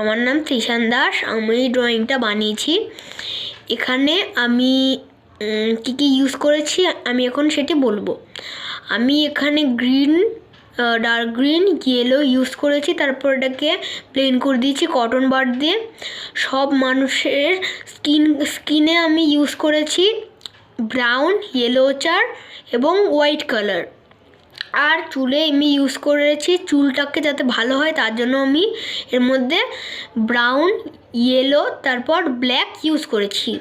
আমার নাম ত্রিশান দাস, আমি ড্রয়িংটা বানিয়েছি। এখানে আমি কী কী ইউজ করেছি আমি এখন সেটি বলব। আমি এখানে green dark green yellow use করেছি, তারপর এটাকে প্লেন করে দিয়েছি কটন বার দিয়ে। সব মানুষের স্কিন স্কিনে আমি ইউজ করেছি ব্রাউন ইয়েলো চার এবং হোয়াইট কালার আর চুলে আমি ইউজ করেছি, চুলটাকে যাতে ভালো হয় তার জন্য আমি এর মধ্যে ব্রাউন ইয়েলো তারপর ব্ল্যাক ইউজ করেছি।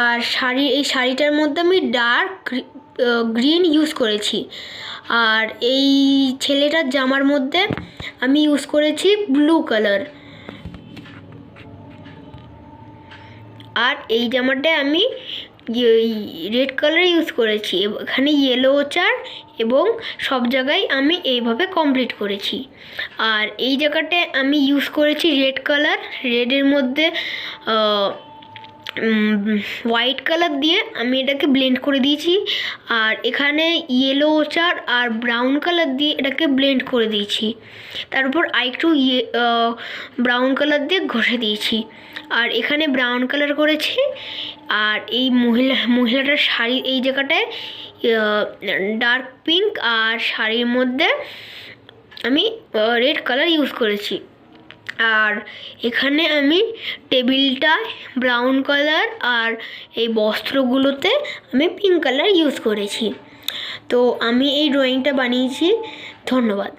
আর শাড়ি, এই শাড়িটার মধ্যে আমি ডার্ক গ্রিন ইউজ করেছি। আর এই ছেলেটার জামার মধ্যে আমি ইউজ করেছি ব্লু কালার আর এই জামাটায় আমি রেড কালার ইউজ করেছি। এখানে ইয়েলো চার এবং সব জায়গায় আমি এইভাবে কমপ্লিট করেছি। আর এই জায়গাটায় আমি ইউজ করেছি রেড কালার রেডের মধ্যে হোয়াইট কালার দিয়ে আমি এটাকে ব্লেন্ড করে দিয়েছি। আর এখানে ইয়েলো চার আর ব্রাউন কালার দিয়ে এটাকে ব্লেন্ড করে দিয়েছি। তারপর আরেকটু ইয়ে ব্রাউন কালার দিয়ে ঘষে দিয়েছি। আর এখানে ব্রাউন কালার করেছি। আর এই মহিলা, মহিলাটার শাড়ি এই জায়গাটায় ডার্ক পিঙ্ক আর শাড়ির মধ্যে আমি রেড কালার ইউজ করেছি। আর এখানে আমি টেবিলটা ব্রাউন কালার আর এই বস্ত্রগুলোতে আমি পিঙ্ক কালার ইউজ করেছি। তো আমি এই ড্রয়িংটা বানিয়েছি। ধন্যবাদ।